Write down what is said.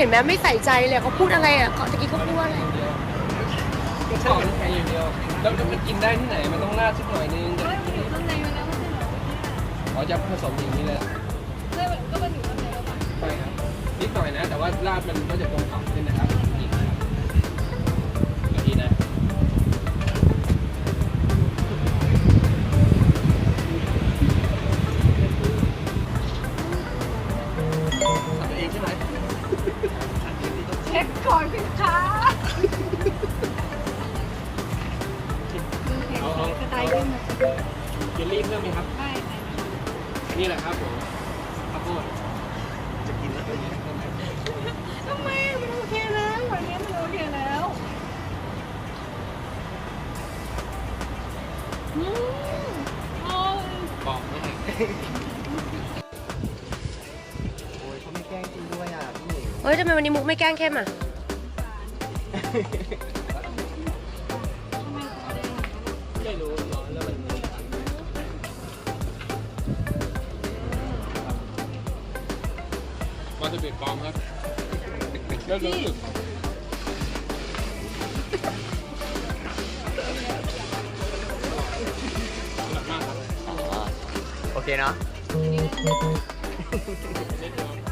ห็นไหมไม่ใส่ใจเลยเขาพูดอะไรอะเขาตะกี้เขาพูดว่าอะไรก็ชอบน้ำแข็งอย่างเดียวแล้วจะมันกินได้ที่ไหนมันต้องราดสักหน่อยนึงไม่มันอยู่ข้างในมันแล้วไม่ใช่เหรออ๋อจะผสมอย่างนี้เลยเหรอใช่ก็มันอยู่ข้างในแล้วป่ะใช่ครับนิดหน่อยนะ แต่ว่าราดมันก็จะกลมกล่อมขึ้นนะครับอีกนะครับแบบ เช็คก่อนสิคะเอาเอาสไตล์เดิมเยลลี่เพิ่มไหมครับ ไม่ไม่นี่แหละครับผมข้าวโพดจะกินแล้วเป็นไงเพิ่มไหมทำไมมันโอเคแล้ววันนี้มันโอเคแล้วอืมโอ้ยบอกไม่ให้ เฮ้ยทำไมวันนี้มุกไม่แกล้งเข้มอะ ไม่รู้ร้อนแล้วมันวาซาบิปลอมครับเริ่มรู้สึกอร่อยมากครับอ๋อโอเคเนาะนิดเดียว